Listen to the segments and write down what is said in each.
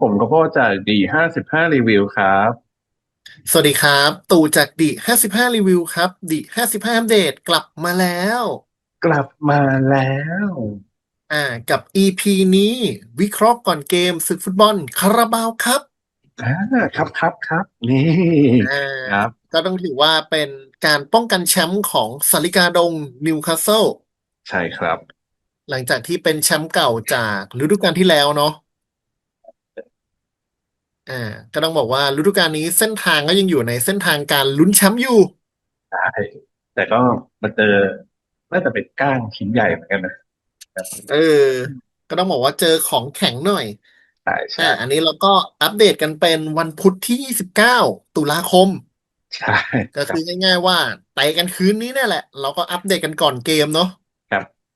ผมก็โพสจากดีห้าสิบห้ารีวิวครับ สวัสดีครับ ตู่จากดิห้าสิบห้ารีวิวครับดิห้าสิบห้าอัปเดตกลับมาแล้ว กลับมาแล้ว อ่า กับ EP นี้วิเคราะห์ก่อนเกมศึกฟุตบอลคาราบาวครับอ่าครับครับครับ นี่อ่าครับ ก็ต้องถือว่าเป็นการป้องกันแชมป์ของสาริกาดงนิวคาสเซิลใช่ครับ หลังจากที่เป็นแชมป์เก่าจากฤดูกาลที่แล้วเนาะ อ่า ก็ต้องบอกว่าฤดูกาลนี้เส้นทางก็ยังอยู่ในเส้นทางการลุ้นแชมป์อยู่ ใช่แต่ก็มาเจอน่าจะเป็นก้างชิ้นใหญ่เหมือนกันนะเออ ก็ต้องบอกว่าเจอของแข็งหน่อยใช่ใช่อ่าอันนี้เราก็อัปเดตกันเป็นวันพุธที่ 29 ตุลาคม ใช่ก็ครัคืบอง่ายๆว่าไต่กันคืนนี้เนี่ยแหละ เราก็อัปเดตกันก่อนเกมเนาะครับ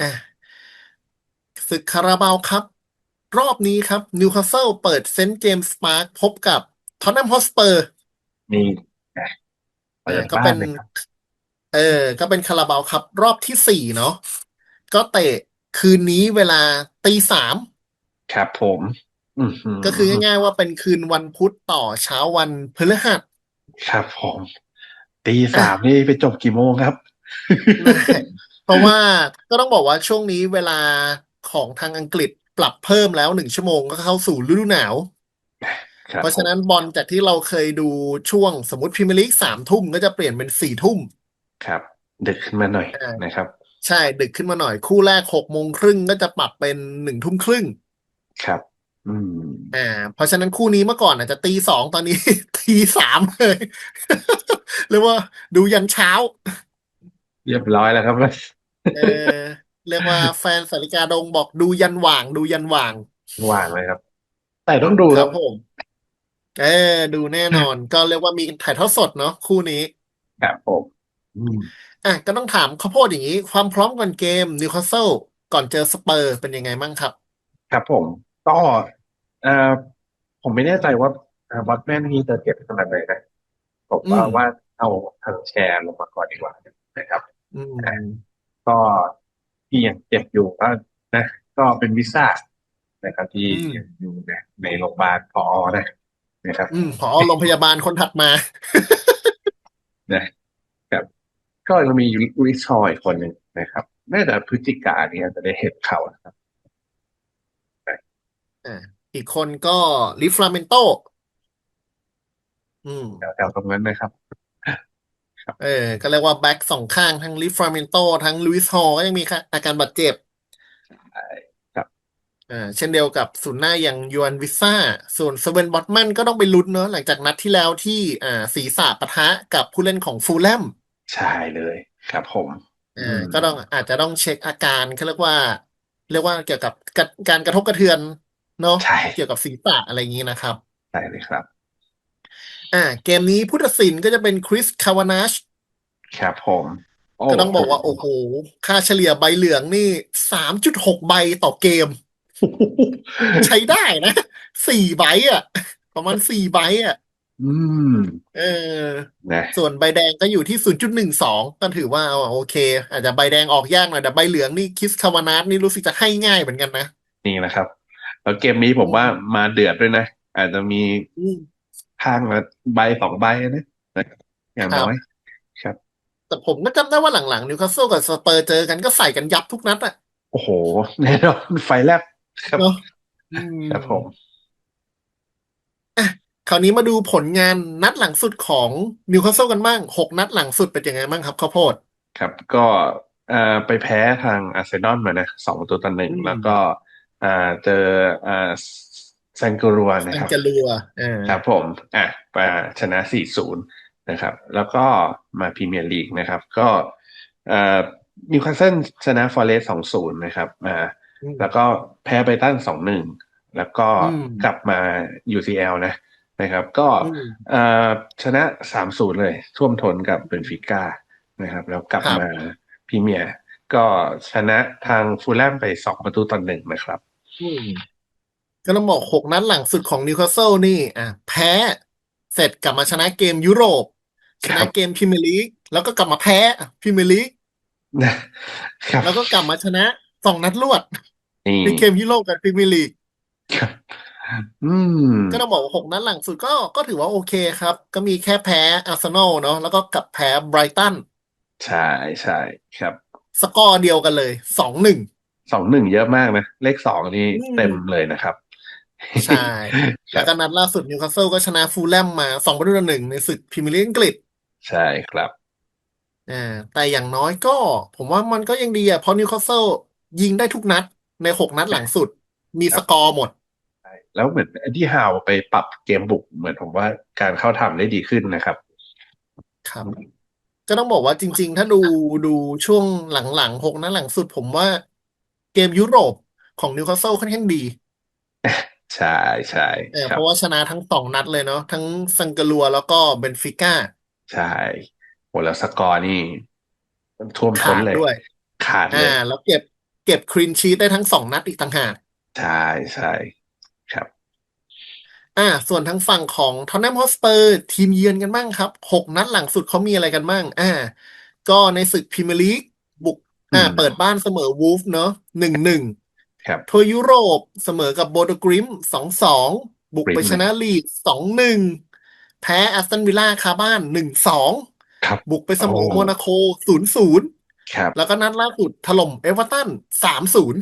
อะศึกคาราบาวครับ รอบนี้ครับนิวคาสเซิลเปิดเซนต์เจมส์พาร์คพบกับท็อตแนมฮอสเปอร์นี่อะเปิอ่าดก็บ้าเป็นนเลยครับเออ ก็เป็นคาราบาวครับ รอบที่สี่เนาะก็เตะคืนนี้เวลาตีสามครับผมอือหือก็คือง่ายๆว่าเป็นคืนวันพุธต่อเช้าวันพฤหัส ครับผมตีสามนี่ไปจบกี่โมงครับ เพราะว่าก็ต้องบอกว่าช่วงนี้เวลาของทางอังกฤษ ปรับเพิ่มแล้วหนึ่งชั่วโมงก็เข้าสู่ฤดูหนาวครับเพราะฉะนั้นบอลจากที่เราเคยดูช่วงสมมติพรีเมียร์ลีกสามทุ่มก็จะเปลี่ยนเป็นสี่ทุ่มครับ ดึกขึ้นมาหน่อยอ่านนะครับ ใช่ดึกขึ้นมาหน่อยคู่แรกหกโมงครึ่งก็จะปรับเป็นหนึ่งทุ่มครึ่งครับอืมอ่า เพราะฉะนั้นคู่นี้เมื่อก่อนอาจจะตีสองตอนนี้ ตีสามเลยเรียกว่าดูยันเช้า เรียบร้อยแล้วครับเออ เรียกว่าแฟนสาริกาดงบอกดูยันหว่าง ดูยันหว่างว่างเลยครับ แต่ต้องดูคครัรับบผม เออดูแน่นอน ก็เรียกว่ามีถ่ายทอดสดเนาะคู่นี้ ครับผมอืมอะก็ต้องถามข้าวโพดอย่างนี้ ความพร้อมก่อนเกมนิวคาสเซิลก่อนเจอสเปอร์เป็นยังไงบ้างครับ ครับผมก็เอ่อผมไม่แน่ใจว่าบอทแมนนี่จะเก็บขนาดไหนนะผมว่าอืม ว่าเอาทางแชร์ลงมาก่อนดีกว่านะครับ อืม ก็ ที่ยังเจ็บอยู่ก็นะก็เป็นวิซ่านะครับ ที่อืมยังอยู่ในในโรงพยาบาลพอนะนะครับอืมพอโรงพยาบาลคนถัดมานะครับ ก็ยังมีลิชอยคนหนึ่งนะครับน่าจะพฤศจิกาเนี่ยจะได้เห็นเขานะครับอ่าอีกคนก็ลิฟลาเมนโต อืมแถวๆตรงนั้นนะครับ เออ ก็เรียกว่าแบ็กสองข้างทั้งลิฟลาเมนโตทั้งลุยส์ฮอลก็ยังมีอาการบาดเจ็บใช่ครับอ่าเช่นเดียวกับศูนย์หน้าอย่างยวนวิซ่า ส่วนเซเวนบอตแมนก็ต้องไปลุ้นเนาะหลังจากนัดที่แล้วที่อ่าศีรษะปะทะกับผู้เล่นของฟูลแลมใช่เลยครับผมอ่าก็ต้องอาจจะต้องเช็คอาการเขาเรียกว่า เรียกว่าเกี่ยวกับกะการกระทบกระเทือนเนาะใช่เกี่ยวกับศีรษะอะไรอย่างนี้นะครับใช่เลยครับ อ่า เกมนี้ผู้ตัดสินก็จะเป็นคริสคาวานาชครับผมโก็ต้องบอกว่า โอ้โห ค่าเฉลี่ยใบเหลืองนี่สามจุดหกใบต่อเกม ใช้ได้นะสี่ใบอะ ประมาณสี่ใบอะ อืม เออนะส่วนใบแดงก็อยู่ที่ศูนย์จุดหนึ่งสองก็ถือว่าโอเค อาจจะใบแดงออกยากหน่อยแต่ใบเหลืองนี่คริสคาวานาชนี่รู้สึกจะให้ง่ายเหมือนกันนะ นี่นะครับ แล้วเกมนี้ผมว่ามาเดือดด้วยนะ อาจจะมีอืม ข้างละใบสองใบนะนะครับอย่างครับน้อย ครับ แต่ผมก็จำได้ว่าหลังๆนิวคาสเซิลกับสเปอร์เจอกันก็ใส่กันยับทุกนัดอะ โอ้โหแน่นอนไฟแลบครับเนาะอืมครับผมคราวนี้มาดูผลงานนัดหลังสุดของนิวคาสเซิลกันบ้างหกนัดหลังสุดเป็นยังไงบ้างครับข้าวโพดครับก็เอ่อไปแพ้ทางอาร์เซนอลมานะสองประตูต่อหนึ่งอืมแล้วก็อ่าเจออ่าแซงกูรัวนะอัคนรับจะรัวเออครับผมอะไปชนะ4-0นะครับ แล้วก็มาพรีเมียร์ลีกนะครับ ก็เอ่อนิวคาสเซิลชนะฟอเรสต์2-0นะครับอ่าอืมแล้วก็แพ้ไปตั้ง2-1แล้วก็อืมกลับมา UCL นะนะครับ ก็อืมเอ่อชนะ3-0เลย ท่วมท้นกับเบนฟิก้านะครับ แล้วกลับครับมาพรีเมียร์ก็ชนะทางฟูลแลมไป2ประตูต่อหนึ่งนะครับอืม ก็ต้องบอกหกนัดหลังสุดของนิวคาสเซิลนี่ อะ แพ้เสร็จกลับมาชนะเกมยุโรปชคนะรับเกมพรีเมียร์ลีกแล้วก็กลับมาแพ้พรีเมียร์ลีกนะครับแล้วก็กลับมาชนะสองนัดรวดนี่ในเกมยุโรปกับพรีเมียร์ลีกครับอืมก็ต้องบอกว่าหกนัดหลังสุดก็ก็ถือว่าโอเคครับ ก็มีแค่แพ้อาร์เซนอลเนาะแล้วก็กับแพ้ไบรตันใช่ใช่ครับ สกอร์เดียวกันเลยสองหนึ่งสองหนึ่งเยอะมากนะ เลขสองนี่อืมเต็มเลยนะครับ ใช่คแล้รัวบก็นัดล่าสุดนิวคาสเซิลก็ชนะฟูลแลมมาสองประตูต่อหนึ่งในศึกพรีเมียร์ลีกอังกฤษใช่ครับอ่าแต่อย่างน้อยก็ ผมว่ามันก็ยังดีอะเพราะนิวคาสเซิลยิงได้ทุกนัดในหกนัดหลังสุด มีครัสบกอร์หมดใช่แล้วเหมือนเอ็ดดี้ฮาวไปปรับเกมบุกเหมือนผมว่าการเข้าทำได้ดีขึ้นนะครับ ครับ ก็ต้องบอกว่าจริง ๆ ถ้าดูดูช่วงหลังๆหกนัดหลังสุด ผมว่าเกมยุโรปของนิวคาสเซิลค่อนข้างดี ใช่ใช่เออคเพรับราะว่าชนะทั้งสองนัดเลยเนาะทั้งซังกาลัวแล้วก็เบนฟิก้าใช่โหแล้วสกอร์นี่ท่วมท้ขานดเลย ด้วย ขาดเลอ่าย แล้วเก็บเก็บคลีนชีตได้ทั้งสองนัดอีกต่างหาก ใช่ใช่ครับ อ่า ส่วนทางฝั่งของท็อตแนมฮอตสเปอร์ทีมเยือนกันบ้างครับหกนัดหลังสุดเขามีอะไรกันบ้าง อ่า ก็ในศึกพรีเมียร์ลีกบุกอ่าอืมเปิดบ้านเสมอวูฟเนาะหนึ่งหนึ่ง ครับทัวร์ยุโรปเสมอกับโบโดกริมสองสองบุกไป Grim ชนะลีดสองหนึ่งแพ้แอสตันวิลล่าคาบ้านหนึ่งสองครับบุกไปเสมอโอ้โมนาโคศูนย์ศูนย์ครับแล้วก็นัดล่าสุดถล่มเอเวอร์ตันสามศูนย์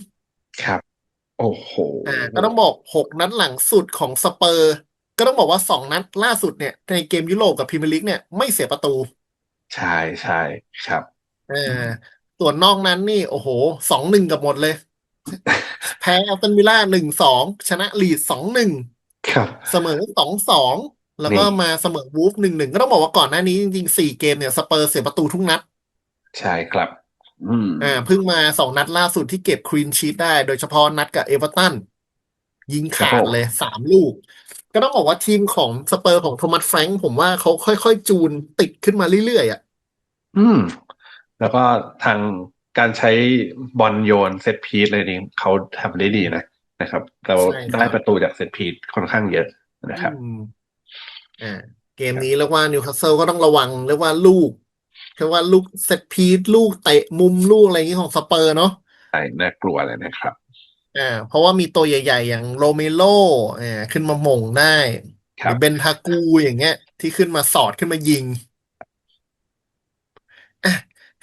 ครับ โอ้โหอ่าก็ต้องบอกหกนัดหลังสุดของสเปอร์ ก็ต้องบอกว่าสองนัดล่าสุดเนี่ย ในเกมยุโรปกับพรีเมียร์ลีกเนี่ยไม่เสียประตู ใช่ใช่ครับอ่าส่วนนอกนั้นนี่ โอ้โหสองหนึ่งกับหมดเลย แพ้แอสตันวิลล่าหนึ่งสองชนะลีดสองหนึ่งครับเสมอสองสองแล้วก็นี่มาเสมอวูฟหนึ่งหนึ่งก็ต้องบอกว่าก่อนหน้านี้จริงๆสี่เกมเนี่ยสเปอร์เสียประตูทุกนัด ใช่ครับอืมอ่าเพิ่งมาสองนัดล่าสุดที่เก็บคลีนชีตได้ โดยเฉพาะนัดกับเอเวอร์ตันยิงขาดเลยสามลูก ก็ต้องบอกว่าทีมของสเปอร์ของโทมัสแฟรงค์ผมว่าเขาค่อยๆ จูนติดขึ้นมาเรื่อยๆอะ อืม แล้วก็ทาง การใช้บอลโยนเซตพีซอะไรนี้เขาทำได้ดีนะนะครับ เราใช่ครับได้ประตูจากเซตพีซค่อนข้างเยอะนะครับอืมอ่าเกมนี้เรียกว่านิวคาสเซิลก็ต้องระวังเรียกว่าลูกเรียกว่าลูกเซตพีซลูกเตะมุมลูกอะไรอย่างนี้ของสเปอร์เนาะใช่น่ากลัวเลยนะครับอ่าเพราะว่ามีตัวใหญ่ ๆ อย่างโรเมโลอ่าขึ้นมาหม่งได้คหรัรืบอเบนทากูอย่างเงี้ย ที่ขึ้นมาสอดขึ้นมายิงอะ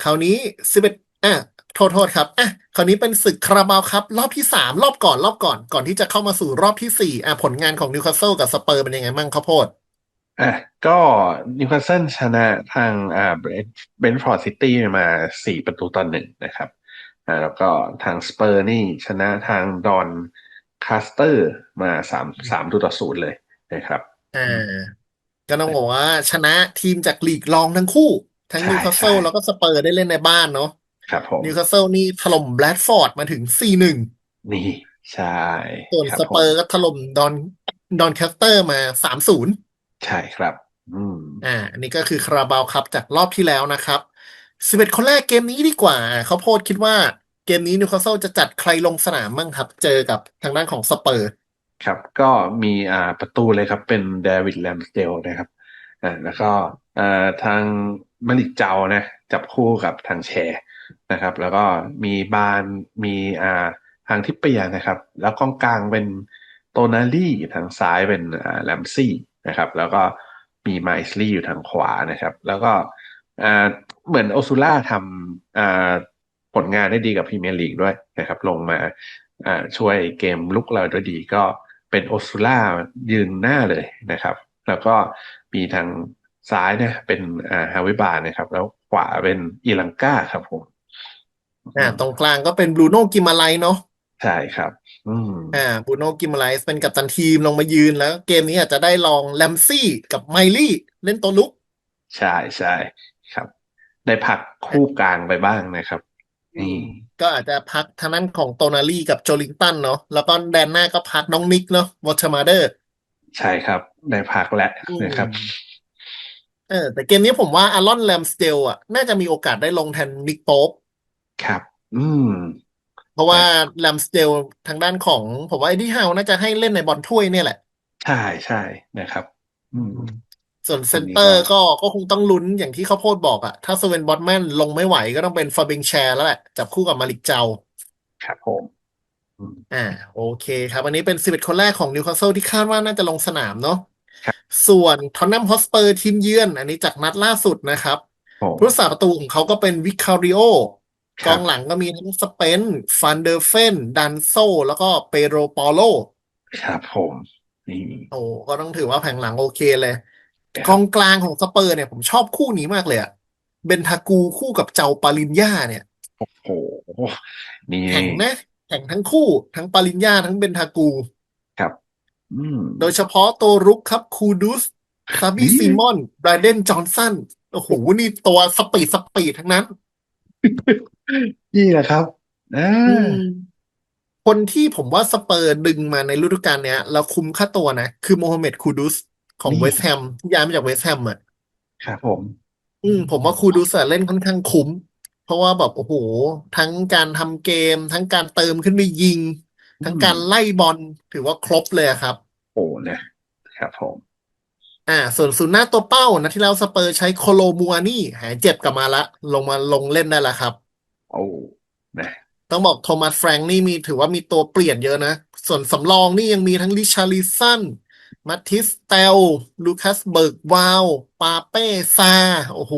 คราวนี้สิบเอ็ด อะโทษโทษครับอะคราวนี้เป็นศึกคาราบาวครับ รอบที่สามรอบก่อนรอบก่อนก่อนที่จะเข้ามาสู่รอบที่สี่อะผลงานของนิวคาสเซิลกับสเปอร์เป็นยังไงบ้างข้าวโพดอะก็นิวคาสเซิลชนะทางอ่าเบรนท์ฟอร์ดซิตี้มาสี่ประตูต่อหนึ่งนะครับอ่าแล้วก็ทางสเปอร์นี่ชนะทางดอนคาสเตอร์มาสามสามประตูต่อศูนย์เลยนะครับอ่าก็ต้องบอกว่าชนะทีมจากลีกรองทั้งคู่ ทั้งใช่นิวคาสเซิลใช่แล้วก็สเปอร์ได้เล่นในบ้านเนาะ ครับผมนิวคาสเซิลนี่ถล่มแบรดฟอร์ดมาถึงสี่หนึ่งนี่ใช่ส่วนครับสเปอร์ก็ถล่มดอนดอนแคสเตอร์มาสามศูนย์ใช่ครับอืมอ่า อันนี้ก็คือคาราบาวครับจากรอบที่แล้วนะครับสิบเอ็ดคนแรกเกมนี้ดีกว่า เขาวโพดคิดว่าเกมนี้นิวคาสเซิลจะจัดใครลงสนามบ้างครับ เจอกับทางด้านของสเปอร์ ครับ ก็มีอ่าประตูเลยครับ เป็นเดวิดแลมสเดลนะครับอ่าแล้วก็อ่าทางมาลิกเจ้านะ จับคู่กับทางแชร์ นะครับ แล้วก็มีบานมีอ่าทางทิปเปียนะครับ แล้วกองกลางเป็นโตนาลี่ทางซ้ายเป็นอ่าแลมซี่นะครับ แล้วก็มีไมซ์ลี่อยู่ทางขวานะครับ แล้วก็อ่าเหมือนโอซูล่าทำอ่าผลงานได้ดีกับพรีเมียร์ลีกด้วยนะครับ ลงมาอ่าช่วยเกมลุกเราด้วยดีก็เป็นโอซูล่ายืนหน้าเลยนะครับ แล้วก็มีทางซ้ายเนี่ยเป็นอ่าฮาวิบาร์นะครับ แล้วขวาเป็นอีลังกาครับผม อ่าตรงกลางก็เป็นบรูโน่กิมาไลเนาะใช่ครับอืมอ่าบรูโน่กิมาไลเป็นกัปตันทีมลงมายืนแล้ว เกมนี้อาจจะได้ลองแลมซี่กับไมลี่ เล่นตัวลุก ใช่ใช่ครับ ได้พักคู่กลางไปบ้างนะครับนี่ก็อาจจะพักทางนั้นของโตนาลี่กับโจลิงตันเนาะแล้วก็แดนหน้าก็พักน้องนิกเนาะวอเทอร์มาเดอร์ ใช่ครับ ได้พักแล้วนะครับเออแต่เกมนี้ผมว่าอารอนแลมสเตลอะ น่าจะมีโอกาสได้ลงแทนนิกโป๊ป ครับ อืม เพราะว่าแลมสเตลทางด้านของ ผมว่าไอ้ที่ฮาวน่าจะให้เล่นในบอลถ้วยเนี่ยแหละ ใช่ใช่นะครับ อืม ส่วนเซนเตอร์ก็ก็คงต้องลุ้นอย่างที่เขาวโพดบอกอะถ้าสเวนบอตแมนลงไม่ไหวก็ต้องเป็นฟาเบงแชร์แล้วแหละ จับคู่กับมาลิกเจาครับผมอืมอ่าโอเคครับ อันนี้เป็นสิบเอ็ดคนแรกของนิวคาสเซิลที่คาดว่าน่าจะลงสนามเนาะครับส่วนท็อตแนมฮอสเปอร์ทีมเยือน อันนี้จากนัดล่าสุดนะครับผู้รักผมษาประตูของเขาก็เป็นวิคาริโอครับ กองหลังก็มีทั้งสเปนฟันเดอร์เฟน ดันโซ แล้วก็เปโรปอโล ครับผมนี่โอ้ก็ต้องถือว่าแผงหลังโอเคเลยกองนะครับกลางของสเปอร์เนี่ยผมชอบคู่นี้มากเลยอะเบนทากูคู่กับเจ้าปาลินญ่าเนี่ย โอ้โหนี่แข็งนะแข็งทั้งคู่ทั้งปาลินญ่าทั้งเบนทากูครับอืมโดยเฉพาะตัวรุกครับคูดุสซาบี้นี่ซีมอนไบรเดนจอห์นสันโอ้โหนี่ตัวสปีดสปีดทั้งนั้น นี่แหละครับอ่อืามคนที่ผมว่าสเปอร์ดึงมาในฤดูกาลเนี้ยแล้วคุ้มค่าตัวนะ คือโมฮัมเหม็ดคูดุสของนี่เวสต์แฮมที่ย้ายมาจากเวสต์แฮมอะครับผม อืม ผมว่าคูดุสอะเล่นค่อนข้างคุ้ม เพราะว่าแบบโอ้โห ทั้งการทำเกม ทั้งการเติมขึ้นไปยิงอืมทั้งการไล่บอลถือว่าครบเลยอะครับ โอ้นะครับผม อ่า ส่วนศูนย์หน้าตัวเป้านะที่แล้วสเปอร์ใช้โคโลมัวนี่ หายเจ็บกลับมาละ ลงมาลงเล่นได้แล้วครับ โอ้นะต้องบอกโทมัสแฟรงค์นี่มีถือว่ามีตัวเปลี่ยนเยอะนะ ส่วนสำรองนี่ยังมีทั้งริชาลิสันมาติสเตลลูคัสเบิร์กวาวปาเป้ซา โอ้โห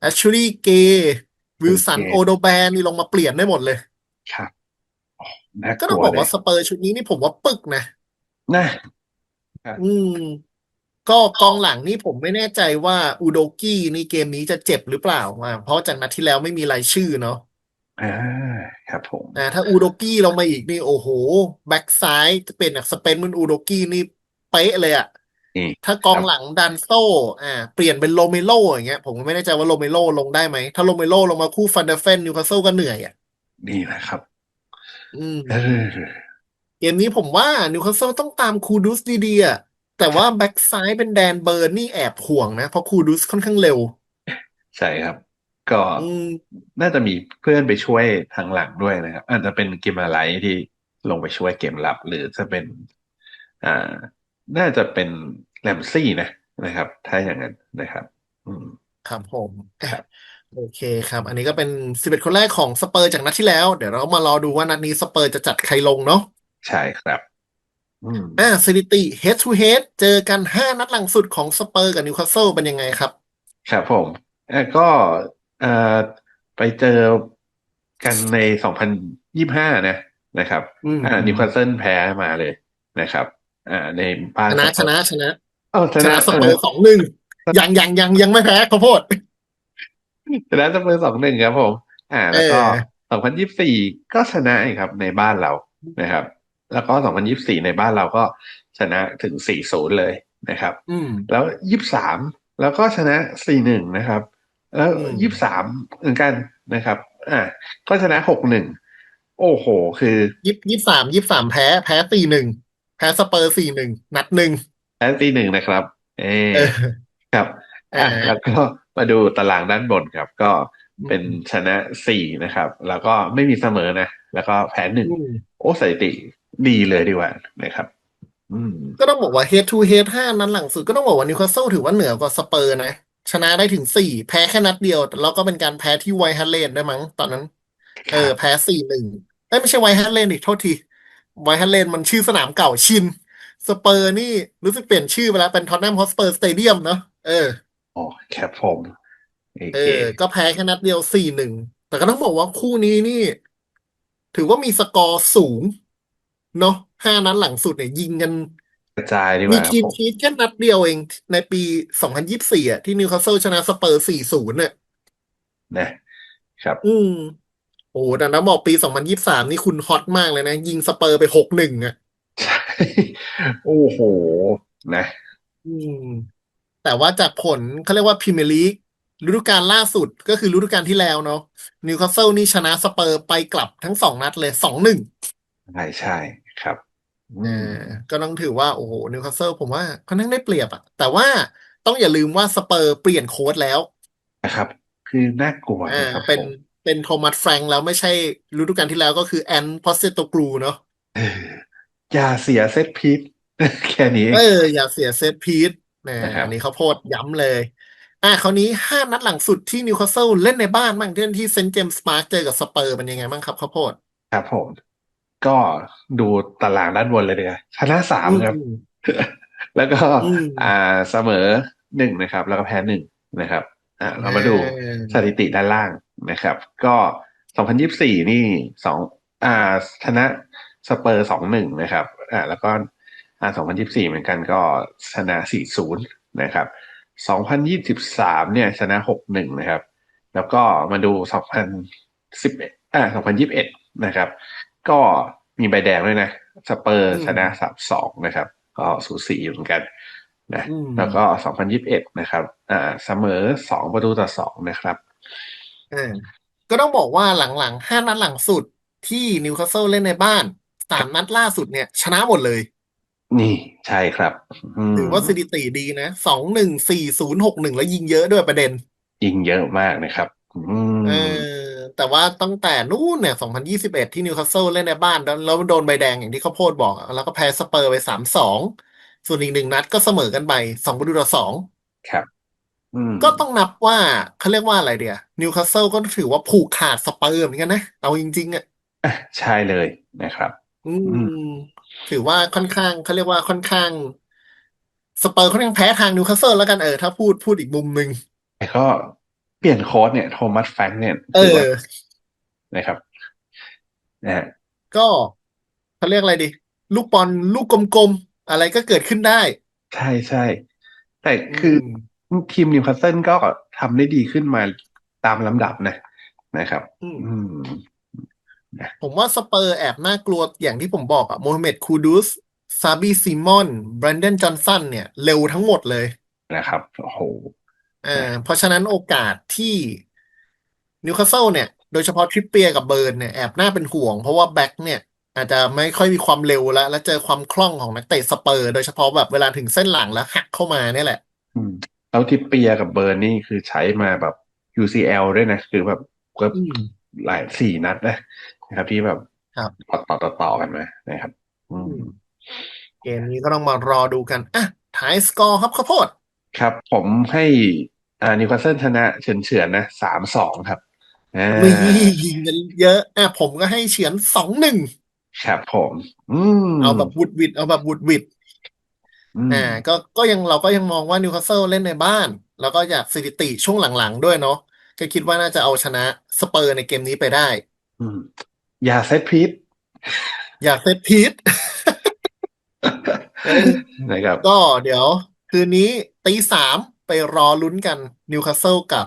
แอชลีย์เกย์วิโอเคลสันโอโดแบนนี่ลงมาเปลี่ยนได้หมดเลยครับน่าก็ต้องบอกกลัวเลยว่าสเปอร์ชุดนี้นี่ผมว่าปึกนะนะครับอืม ก็กองหลังนี่ผมไม่แน่ใจว่าอุโดกี้นี่เกมนี้จะเจ็บหรือเปล่าอ่าเพราะจากนัดที่แล้วไม่มีรายชื่อเนาะอ่าครับผมอ่าถ้าอุโดกี้ลงมาอีกนี่โอ้โห แบ็กซ้ายจะเป็นแบบสเปนมันอุโดกี้นี่เป๊ะเลยอะนี่ถ้ากครับองหลังดันโซ่อ่าเปลี่ยนเป็นโรเมโรอย่างเงี้ย ผมก็ไม่แน่ใจว่าโรเมโรลงได้ไหม ถ้าโรเมโรลงมาคู่ฟันเดอร์เฟนนิวคาสเซิลก็เหนื่อยอะนี่แหละครับ อืเอมอเกมนี้ผมว่านิวคาสเซิลต้องตามคูดุสดีๆอะ แต่ว่าแบ็กซ้ายเป็นแดนเบิร์นนี่แอบห่วงนะ เพราะคูดุสค่อนข้างเร็ว ใช่ครับ ก็อืมน่าจะมีเพื่อนไปช่วยทางหลังด้วยนะครับ อาจจะเป็นเกมอะไรที่ลงไปช่วยเกมรับ หรือจะเป็น อ่า น่าจะเป็นแรมซี่นะนะครับ ถ้าอย่างนั้นนะครับ อืมครับผมอะครับโอเคครับ อันนี้ก็เป็นสิบเอ็ดคนแรกของสเปอร์จากนัดที่แล้ว เดี๋ยวเรามารอดูว่านัดนี้สเปอร์จะจัดใครลงเนาะใช่ครับ อืมอ่าสถิติ head to head เจอกันห้านัดหลังสุดของสเปอร์กับนิวคาสเซิลเป็นยังไงครับ ครับผมเอ่อก็เอ่อไปเจอกันในสองพันยี่ห้านะนะครับอืมอ่าอืมนิวคาสเซิลแพ้มาเลยนะครับ อ่า ในบ้าชนะชนสเปอร์นะชนะเออชชนะสนะเออเปอร์สองหนึ่งยังยังยังยังไม่แพ้ข้าวโพดชนะสเปอร์สองหนึ่งครับผม อ่าเอแล้วก็อสองพันยี่สี่ก็ชนะอีกครับ ในบ้านเรานะครับ แล้วก็สองพันยี่สี่ในบ้านเราก็ชนะถึงสี่ศูนย์เลยนะครับอืมแล้วยี่สามแล้วก็ชนะสี่หนึ่งนะครับแล้วอืมยี่สิบสามเหมือนกันนะครับ อ่า ก็ชนะหกหนึ่งโอ้โห คือยี่ยี่สามยี่สามแพ้ แพ้สี่หนึ่งแพ้สเปอร์สี่หนึ่งนัดหนึ่งแอนตีหนึ่งนะครับ เอเออครับอ่อะแล้วก็ามาดูตารางด้านบนครับ ก็อืเป็นมชนะสี่นะครับ แล้วก็ไม่มีเสมอนะ แล้วก็แพ้หนึ่งอืมโอ้สถิติ ดีเลยดีกว่านะครับอืมก็ต้องบอกว่า head to head ห้านัดหลังสุดก็ต้องบอกว่านิวคาสเซิลถือว่าเหนือกว่าสเปอร์นะ ชนะได้ถึงสี่แพ้แค่นัดเดียว แล้วก็เป็นการแพ้ที่ไวท์ฮาร์เลนด้วยมั้ง ตอนนั้น เออ แพ้ครับสี่หนึ่งเอ้ยไม่ใช่ไวท์ฮาร์เลนอีกโทษที ไวท์ฮาร์เลนมันชื่อสนามเก่าชิน สเปอร์นี่รู้สึกเปลี่ยนชื่อไปแล้ว เป็นท็อตแนมฮอตสเปอร์สเตเดียมเนาะเอออ๋อครับผมโอเออเคก็แพ้แค่นัดเดียวสี่หนึ่งแต่ก็ต้องบอกว่าคู่นี้นี่ ถือว่ามีสกอร์สูง เนาะห้านัดหลังสุดเนี่ยยิงกันกระจายดีกมีว่าครับผมคลีนชีทแค่นัดเดียวเอง ในปีสองพันยี่สิบสี่อะที่นิวคาสเซิลชนะสเปอร์สี่ศูนย์เนี่ยนะครับ อืม โอ้แต่น้ำบอกปีสองพันยี่สิบสามนี่คุณฮอตมากเลยนะ ยิงสเปอร์ไปหกหนึ่งอะใช่โอ้โห นะ อืม แต่ว่าจากผลเขาเรียกว่าพรีเมียร์ลีกฤดูกาลล่าสุดก็คือฤดูกาลที่แล้วเนาะนิวคาสเซิลนี่ชนะสเปอร์ไปกลับทั้งสองนัดเลยสองหนึ่ง ใช่ใช่ ครับอือ่ามก็ต้องถือว่า โอ้โหนิวคาสเซิลผมว่าค่อนข้างได้เปรียบอะแต่ว่าต้องอย่าลืมว่าสเปอร์เปลี่ยนโค้ชแล้วนะครับ คือน่ากลัวอ่าเป็นนะครับผมเป็นโทมัสแฟรงค์แล้วไม่ใช่ฤดูกาลที่แล้วก็คือแอนพอสเตโตกลูเนาะเออ อย่าเสียเซตพีซแค่นี้เอเอองอย่าเสียเซตพีซนะนะครับอันนี้เขาโพดย้ำเลย อ่าคราวนี้ห้านัดหลังสุดที่นิวคาสเซิลเล่นในบ้านบ้างที่ที่เซนต์เจมส์พาร์คเจอกับสเปอร์เป็นยังไงบ้างครับข้าวโพดครับผม ก็ดูตารางด้านบนเลยเดียวาชนะสามอืมครับอืมแล้วก็อืมอ่าเสมอหนึ่งนะครับ แล้วก็แพ้หนึ่งนะครับ อ่าเรามาดูอ่าสถิติด้านล่างนะครับ ก็2024นี่สองอ่าชนะสเปอร์สองหนึ่งนะครับ อ่า แล้วก็อ่า2024เหมือนกันก็ชนะ4-0นะครับ2023เนี่ยชนะ6-1นะครับ แล้วก็มาดู2011อ่า2021นะครับ ก็มีใบแดงด้วยนะ สเปอร์อืมชนะ3-2นะครับ ก็สูสีอยู่เหมือนกันนะอืมแล้วก็2021นะครับ อ่า เสมอ2ประตูต่อ2นะครับอ่าก็ต้องบอกว่าหลังๆห้านัดหลังสุดที่นิวคาสเซิลเล่นในบ้านสามนัดล่าสุดเนี่ย ชนะหมดเลย นี่ใช่ครับอืมถือว่าสถิติดีนะสองหนึ่งสี่ศูนย์หกหนึ่งแล้วยิงเยอะด้วยประเด็น ยิงเยอะมากนะครับอืมเออ แต่ว่าตั้งแต่นู่นเนี่ยสองพันยี่สิบเอ็ดที่นิวคาสเซิลเล่นในบ้าน แล้วแล้วโดนใบแดงอย่างที่เขาโพดบอกอะแล้วก็แพ้สเปอร์ไปสามสองส่วนอีกหนึ่งนัดก็เสมอกันไปสองประตูต่อสองครับอืมก็ต้องนับว่าเขาเรียกว่าอะไรเดียนิวคาสเซิลก็ถือว่าผูกขาดสเปอร์เหมือนกันนะ เอาจริงๆอะอะใช่เลยนะครับอือืม ถือว่าค่อนข้างเขาเรียกว่าค่อนข้าง สเปอร์ค่อนข้างแพ้ทางนิวคาสเซิลแล้วกันเออถ้าพูดพูดอีกมุมหนึ่งแต่ก็ เปลี่ยนโค้ชเนี่ยโทมัสแฟรงค์เนี่ยเอถืออว่านะครับนะฮะก็เขาเรียกอะไรดี ลูกบอลลูกกลมๆ อะไรก็เกิดขึ้นได้ ใช่ใช่แต่คือมทีมนิวคาสเซิลก็ทำได้ดีขึ้นมาตามลำดับนะนะครับอืมอืมผมว่าสเปอร์แอบน่ากลัวอย่างที่ผมบอกอะโมฮัมเหม็ดคูดุสซาบีซิมอนแบรนดอนจอห์นสันเนี่ย เร็วทั้งหมดเลยนะครับ โอ้โห อ่าเพราะฉะนั้นโอกาสที่นิวคาสเซิลเนี่ย โดยเฉพาะทริปเปียร์กับเบิร์นเนี่ยแอบน่าเป็นห่วง เพราะว่าแบ็คเนี่ย อาจจะไม่ค่อยมีความเร็วแล้ว และเจอความคล่องของนักเตะสเปอร์ โดยเฉพาะแบบเวลาถึงเส้นหลังแล้วหักเข้ามาเนี่ยแหละอืมแล้วทิปเปียร์กับเบิร์นนี่คือใช้มาแบบ UCL ด้วยนะ คือแบบก็อืมหลายสี่นัดนะนะครับที่แบบครับต่อต่อต่อต่อกันมานะครับอืมเกมนี้ก็ต้องมารอดูกันอะท้ายสกอร์ครับข้าวโพดครับ ผมให้ อ่านิวคาสเซิลชนะเฉือนเฉือนๆนะสามสองครับอ่ามียิงกันเยอะอะผมก็ให้เฉียนสองหนึ่งครับผม อืมเอาแบบวุดวิดเอาแบบวุดวิดอืมอ่า ก็ก็ยังเราก็ยังมองว่านิวคาสเซิลเล่นในบ้าน แล้วก็อยากสถิติช่วงหลังๆด้วยเนาะก็คิดว่าน่าจะเอาชนะสเปอร์ในเกมนี้ไปได้ อืม อย่าเซตพีทอยากเซตพีทเออนะครับก็เดี๋ยว คืนนี้ตีสาม ไปรอลุ้นกันนิวคาสเซิลกับ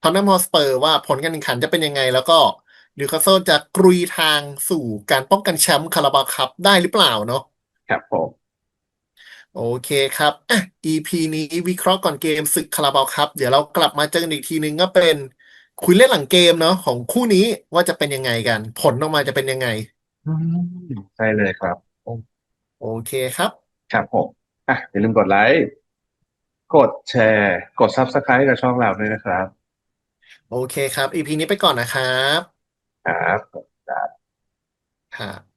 ทอตแนมฮอสเปอร์ว่าผลการแข่งขันจะเป็นยังไง แล้วก็นิวคาสเซิลจะกรุยทางสู่การป้องกันแชมป์คาราบาวคัพได้หรือเปล่าเนาะครับผมโอเคครับอะ EP นี้วิเคราะห์ก่อนเกมศึกคาราบาวครับ เดี๋ยวเรากลับมาเจอกันอีกทีนึงก็เป็นคุยเล่นหลังเกมเนาะของคู่นี้ว่าจะเป็นยังไงกัน ผลออกมาจะเป็นยังไงอืมใช่เลยครับ โอเคครับ ครับผมอะอย่าลืมกดไลค์ กดแชร์ กด Subscribe กับช่องเราด้วยนะครับโอเคครับ EP นี้ไปก่อนนะครับ ครับ ครับ